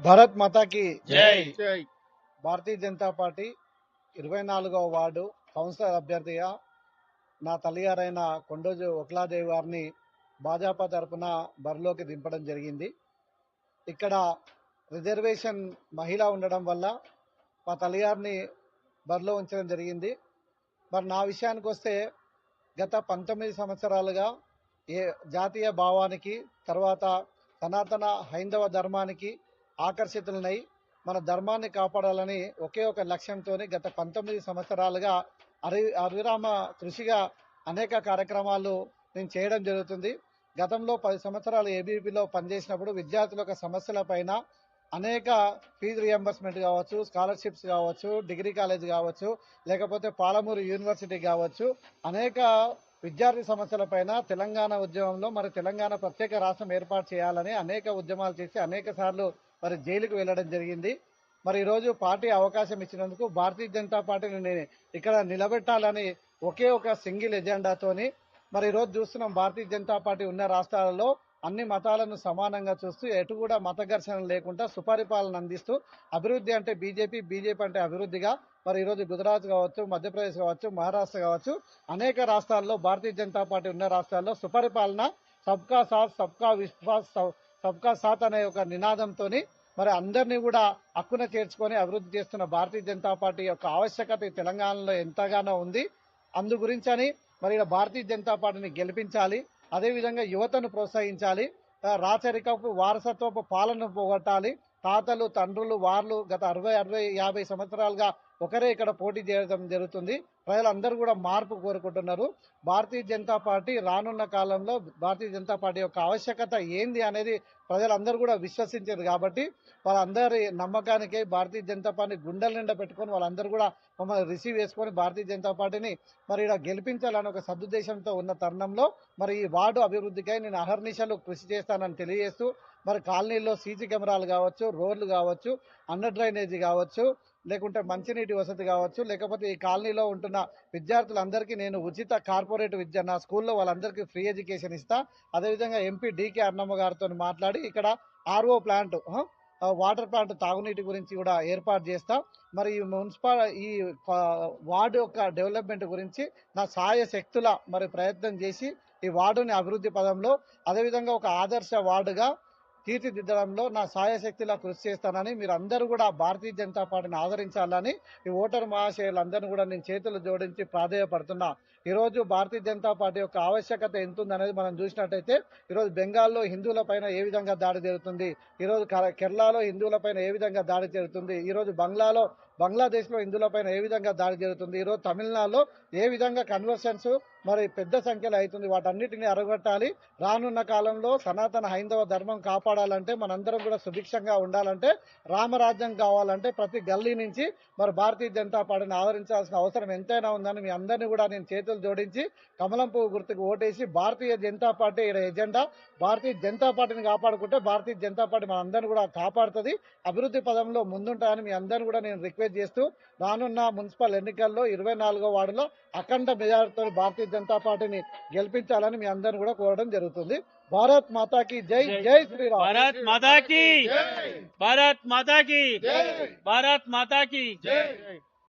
భారత్ మాతాకి జై. భారతీయ జనతా పార్టీ ఇరవై నాలుగవ వార్డు కౌన్సిలర్ అభ్యర్థిగా నా తల్లిగారైన కొండోజు ఒకలాదేవి గారిని భాజపా తరపున బరిలోకి దింపడం జరిగింది. ఇక్కడ రిజర్వేషన్ మహిళ ఉండడం వల్ల మా తల్లిగారిని బరిలో ఉంచడం జరిగింది. మరి నా విషయానికి వస్తే గత పంతొమ్మిది సంవత్సరాలుగా ఏ జాతీయ భావానికి తర్వాత సనాతన హైందవ ధర్మానికి ఆకర్షితులనై మన ధర్మాన్ని కాపాడాలని ఒకే ఒక లక్ష్యంతో గత పంతొమ్మిది సంవత్సరాలుగా అరి అవిరామ కృషిగా అనేక కార్యక్రమాలు నేను చేయడం జరుగుతుంది. గతంలో పది సంవత్సరాలు ఏబీపీలో పనిచేసినప్పుడు విద్యార్థుల యొక్క సమస్యల పైన అనేక ఫీజు రియంబర్స్మెంట్ కావచ్చు స్కాలర్షిప్స్ కావచ్చు డిగ్రీ కాలేజ్ కావచ్చు లేకపోతే పాలమూరు యూనివర్సిటీ కావచ్చు అనేక విద్యార్థి సమస్యల పైన తెలంగాణ ఉద్యమంలో మరి తెలంగాణ ప్రత్యేక రాష్ట్రం ఏర్పాటు చేయాలని అనేక ఉద్యమాలు చేసి అనేక సార్లు మరి జైలుకు వెళ్ళడం జరిగింది. మరి ఈరోజు పార్టీ అవకాశం ఇచ్చినందుకు భారతీయ జనతా పార్టీని నేను ఇక్కడ నిలబెట్టాలని ఒకే ఒక సింగిల్ ఎజెండాతోని మరి ఈరోజు చూస్తున్నాం భారతీయ జనతా పార్టీ ఉన్న రాష్ట్రాలలో అన్ని మతాలను సమానంగా చూస్తూ ఎటు కూడా మత ఘర్షణ లేకుండా సుపరిపాలన అందిస్తూ అభివృద్ధి అంటే బీజేపీ బీజేపీ అంటే అభివృద్ధిగా మరి ఈరోజు గుజరాత్ కావచ్చు మధ్యప్రదేశ్ కావచ్చు మహారాష్ట్ర కావచ్చు అనేక రాష్ట్రాల్లో భారతీయ జనతా పార్టీ ఉన్న రాష్ట్రాల్లో సుపరిపాలన సబ్కా సాత్ సబ్కా విశ్వాస్ సబ్- సబ్కా సాత్ అనే ఒక నినాదంతో మరి అందరినీ కూడా హక్కున చేర్చుకొని అభివృద్ధి చేస్తున్న భారతీయ జనతా పార్టీ యొక్క ఆవశ్యకత తెలంగాణలో ఎంతగానో ఉంది. అందు గురించని మరి భారతీయ జనతా పార్టీని గెలిపించాలి. అదేవిధంగా యువతను ప్రోత్సహించాలి. రాచరికపు వారసత్వపు పాలన పోగొట్టాలి. తాతలు తండ్రులు వార్లు గత అరవై అరవై యాభై సంవత్సరాలుగా ఒకరే ఇక్కడ పోటీ చేయడం జరుగుతుంది. ప్రజలందరూ కూడా మార్పు కోరుకుంటున్నారు. భారతీయ జనతా పార్టీ రానున్న కాలంలో భారతీయ జనతా పార్టీ యొక్క ఆవశ్యకత ఏంది అనేది ప్రజలందరూ కూడా విశ్వసించారు కాబట్టి వాళ్ళందరి నమ్మకానికి భారతీయ జనతా పార్టీ గుండెల నిండా పెట్టుకొని వాళ్ళందరూ కూడా మమ్మల్ని రిసీవ్ చేసుకొని భారతీయ జనతా పార్టీని మరి ఇలా గెలిపించాలని ఒక సదుద్దేశంతో ఉన్న తరుణంలో మరి ఈ వార్డు అభివృద్ధికై నేను అహర్నిశలు కృషి చేస్తానని తెలియజేస్తూ మరి కాలనీల్లో సీసీ కెమెరాలు కావచ్చు రోడ్లు కావచ్చు అండర్ డ్రైనేజీ కావచ్చు లేకుంటే మంచినీటి వసతి కావచ్చు లేకపోతే ఈ కాలనీలో ఉంటున్న విద్యార్థులందరికీ నేను ఉచిత కార్పొరేట్ విద్య నా స్కూల్లో వాళ్ళందరికీ ఫ్రీ ఎడ్యుకేషన్ ఇస్తా. అదేవిధంగా ఎంపీ డీకే అన్నమ్మ గారితో మాట్లాడి ఇక్కడ ఆర్ఓ ప్లాంట్ వాటర్ ప్లాంట్ తాగునీటి గురించి కూడా ఏర్పాటు చేస్తా. మరి ఈ మున్సిపాల్ ఈ వార్డు యొక్క డెవలప్మెంట్ గురించి నా సాయ శక్తుల మరి ప్రయత్నం చేసి ఈ వార్డుని అభివృద్ధి పదంలో అదేవిధంగా ఒక ఆదర్శ వార్డుగా తీర్చిదిద్దడంలో నా సాయశక్తిలా కృషి చేస్తానని మీరు అందరూ కూడా భారతీయ జనతా పార్టీని ఆదరించాలని ఈ ఓటర్ మహాశయులందరినీ కూడా నేను చేతులు జోడించి ప్రాధేయపడుతున్నా. ఈరోజు భారతీయ జనతా పార్టీ యొక్క ఆవశ్యకత ఎంతుందనేది మనం చూసినట్టయితే ఈరోజు బెంగాల్లో హిందువుల పైన ఏ విధంగా దాడి జరుగుతుంది? ఈరోజు కేరళలో హిందువుల పైన ఏ విధంగా దాడి జరుగుతుంది? ఈరోజు బంగ్లాలో బంగ్లాదేశ్లో హిందువులపైన ఏ విధంగా దాడి జరుగుతుంది? ఈరోజు తమిళనాడులో ఏ విధంగా కన్వర్షన్స్ మరి పెద్ద సంఖ్యలో అవుతుంది? వాటన్నిటిని అరగొట్టాలి రానున్న కాలంలో సనాతన హైందవ ధర్మం కాపాడాలంటే మనందరం కూడా సుభిక్షంగా ఉండాలంటే రామరాజ్యం కావాలంటే ప్రతి గల్లీ నుంచి మరి భారతీయ జనతా పార్టీని ఆదరించాల్సిన అవసరం ఎంతైనా ఉందని మీ అందరినీ కూడా నేను చేతులు జోడించి కమలం పువ్వు గుర్తుకు ఓటేసి భారతీయ జనతా పార్టీ ఈడ ఎజెండా భారతీయ జనతా పార్టీని కాపాడుకుంటే భారతీయ జనతా పార్టీ మనందరినీ కూడా కాపాడుతుంది. అభివృద్ధి పదంలో ముందుంటాయని మీ అందరిని కూడా నేను రిక్వెస్ట్ చేస్తూ రానున్న మున్సిపల్ ఎన్నికల్లో ఇరవై నాలుగో వార్డులో అఖండ మెజార్టీతో భారతీయ జనతా పార్టీని గెలిపించాలని మీ అందరిని కూడా కోరడం జరుగుతుంది. భారత్ మాతాకి జై జై. శ్రీరామ్. భారత్ మాతాకి. భారత్ మాతాకి. భారత్ మాతాకి. జై.